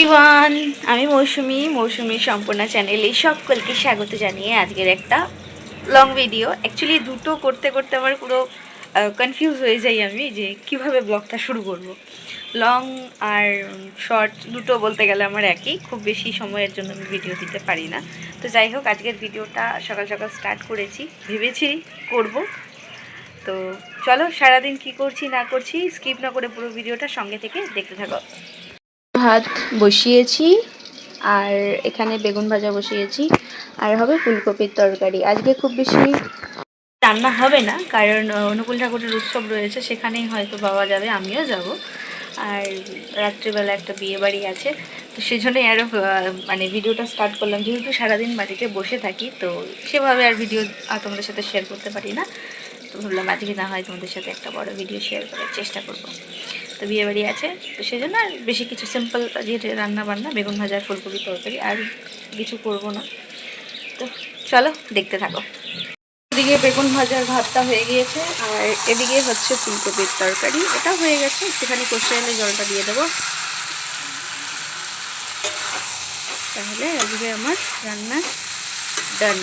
Everyone আমি মৌসুমি মৌসুমি সম্পূর্ণ চ্যানেলে সকলকে স্বাগত জানিয়ে আজকের একটা লং ভিডিও অ্যাকচুয়ালি দুটো করতে করতে আমার পুরো কনফিউজ হয়ে যাই আমি যে কীভাবে ব্লগটা শুরু করব। লং আর শর্ট দুটো বলতে গেলে আমার একই, খুব বেশি সময়ের জন্য আমি ভিডিও দিতে পারি না। তো যাই হোক, আজকের ভিডিওটা সকাল সকাল স্টার্ট করেছি, ভেবেছি করব। তো চলো, সারাদিন কি করছি না করছি স্কিপ না করে পুরো ভিডিওটা সঙ্গে থেকে দেখতে থাকো। ভাত বসিয়েছি আর এখানে বেগুন ভাজা বসিয়েছি আর হবে ফুলকপির তরকারি। আজকে খুব বেশি রান্না হবে না, কারণ অনুকূল ঠাকুরের উৎসব রয়েছে, সেখানেই হয়তো বাবা যাবে, আমিও যাব। আর রাত্রিবেলা একটা বিয়ে বাড়ি আছে, তো সেই জন্যই আরও মানে ভিডিওটা স্টার্ট করলাম। যেহেতু সারাদিন বাড়িতে বসে থাকি, তো সেভাবে আর ভিডিও তোমাদের সাথে শেয়ার করতে পারি না। তো ভাবলাম আজকে না হয় তোমাদের সাথে একটা বড় ভিডিও শেয়ার করার চেষ্টা করব। তো বিয়ে বাড়ি আছে। তো সেই জন্য আর বেশি কিছু সিম্পল যে রান্না বান্না, বেগুন ভাজা, ফুলকপি, তরকারি, আর কিছু করব না। তো চলো, দেখতে থাকো। এদিকে বেগুন ভাজার ভাতটা হয়ে গিয়েছে, আর এদিকে হচ্ছে ফুলকপির তরকারি। এটা হয়ে গেছে, একটুখানি কষে এলে জলটা দিয়ে দেবো। তাহলে আজকে আমার রান্না ডান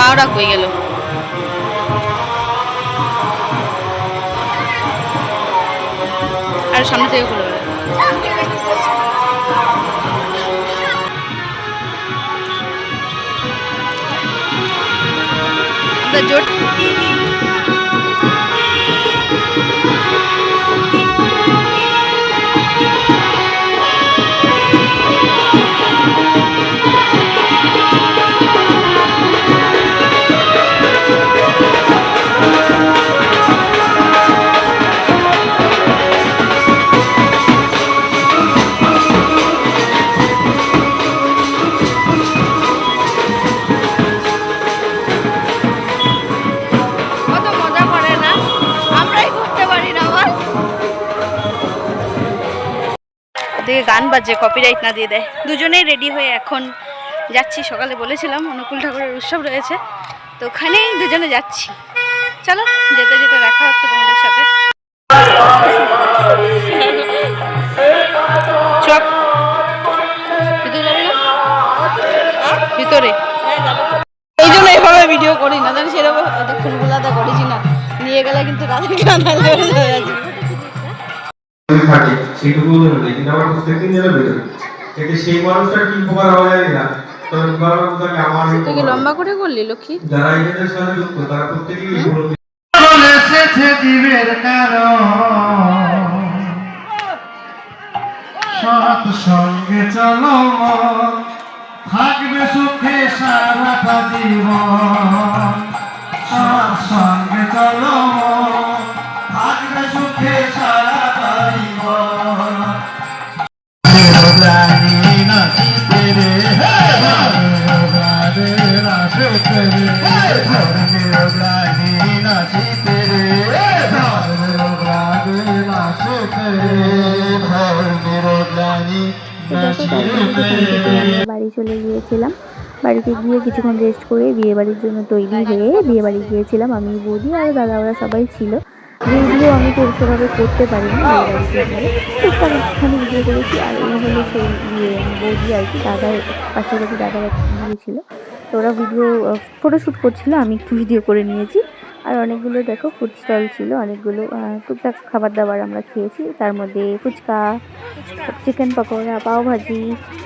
তোর মাও রাগ হয়ে গেল। আর সামনে থেকে খুলে জোট গান বাজে কপিরাইট না দিয়ে দেয়। দুজনেই রেডি হয়ে এখন যাচ্ছি। সকালে বলেছিলাম অনুকূল ঠাকুরের উৎসব রয়েছে, তো ওখানেই দুজনে যাচ্ছি। চলো, যেতে যেতে দেখা হচ্ছে তোমাদের সাথে। ভিতরে এই জন্য এভাবে ভিডিও করি না জানি সেরকম হয়তো ফুলগুলাতে করেছি না। নিয়ে গেলে কিন্তু রাতের কান্না লেগে থাকে সেটুকু নেই কিন্তু আমার প্রত্যেকদিন যেন বেরোয়। এতে সেই মানুষটা কি উপকার হবে জানি না তবে উপকার হবে তাকে আমার তুই কি লম্বা করে করলি লক্ষ্মী? যারা এদের সাথে যুক্ত তারা প্রত্যেকেই এসেছে জীবের কারণ। সৎ সঙ্গে চলো থাকবে সুখে সারাটা জীবন। বাড়ি চলে গিয়েছিলাম। বাড়িতে গিয়ে কিছুক্ষণ রেস্ট করে বিয়ে বাড়ির জন্য তৈরি হয়ে বিয়ে বাড়ি গিয়েছিলাম। আমি বৌদি আর দাদা ওরা সবাই ছিল। ভিডিও আমি তো সেভাবে করতে পারিনি টুকটাক ভিডিও করেছি, আর এই সেই ইয়ে বৌদি আর কি দাদার বাড়ি দাদার এক তো ওরা ভিডিও ফটোশ্যুট করছিল, আমি একটু ভিডিও করে নিয়েছি। আর অনেকগুলো দেখো ফুড স্টল ছিল, অনেকগুলো টুকটাক খাবার দাবার আমরা খেয়েছি। তার মধ্যে ফুচকা চিকেন পকোড়া পাওভাজি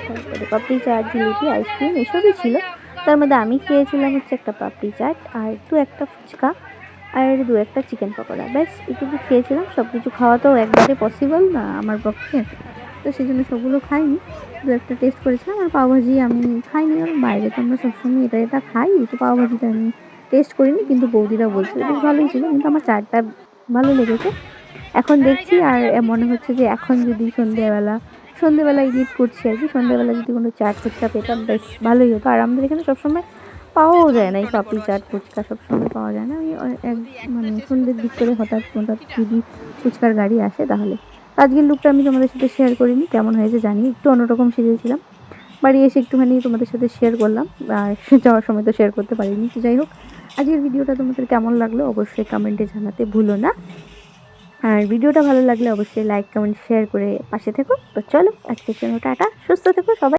তারপরে পাপড়ি চাট, জিলিপি আইসক্রিম এসবই ছিল। তার মধ্যে আমি খেয়েছিলাম হচ্ছে একটা পাপড়ি চাট আর দু একটা ফুচকা। আর দু একটা চিকেন পকোড়া। ব্যাস, এটুকু খেয়েছিলাম সব কিছু খাওয়া তো একবারে পসিবল না আমার পক্ষে। তো সেই জন্য সবগুলো খাইনি, দু একটা টেস্ট করেছিলাম, আর পাওভাজি আমি খাইনি। কারণ বাইরে তো আমরা সবসময় এটা এটা খাই তো পাওভাজিটা আমি টেস্ট করিনি, কিন্তু বৌদিরা বলছিল, বেশ ভালোই ছিল, কিন্তু আমার চাটটা ভালো লেগেছে। এখন দেখছি, আর মনে হচ্ছে যে এখন যদি সন্ধ্যেবেলা সন্ধ্যেবেলা এডিট করছি আর কি সন্ধ্যেবেলা যদি কোনো চাট ফুচকা পেতাম, বেশ ভালোই হতো। আর আমাদের এখানে সবসময় পাওয়াও যায় না, এই পাপড়ি চাট, ফুচকা সব সময় পাওয়া যায় না। ওই এক মানে সন্ধ্যের দিক করে হঠাৎ হঠাৎ যদি ফুচকার গাড়ি আসে তাহলে। আজকের লুকটা আমি তোমাদের সাথে শেয়ার করিনি, কেমন হয়েছে জানি, একটু অন্যরকম সেজেছিলাম। বাড়ি এসে একটুখানি তোমাদের সাথে শেয়ার করলাম, আর যাওয়ার সময় তো শেয়ার করতে পারিনি। তো যাই হোক, আজকের ভিডিওটা তোমাদের কেমন লাগল অবশ্যই কমেন্টে জানাতে ভুলো না। আর ভিডিওটা ভালো লাগলে অবশ্যই লাইক কমেন্ট শেয়ার করে পাশে থেকো। তো চলো, আজকের জন্য টাটা, সুস্থ থেকো সবাই।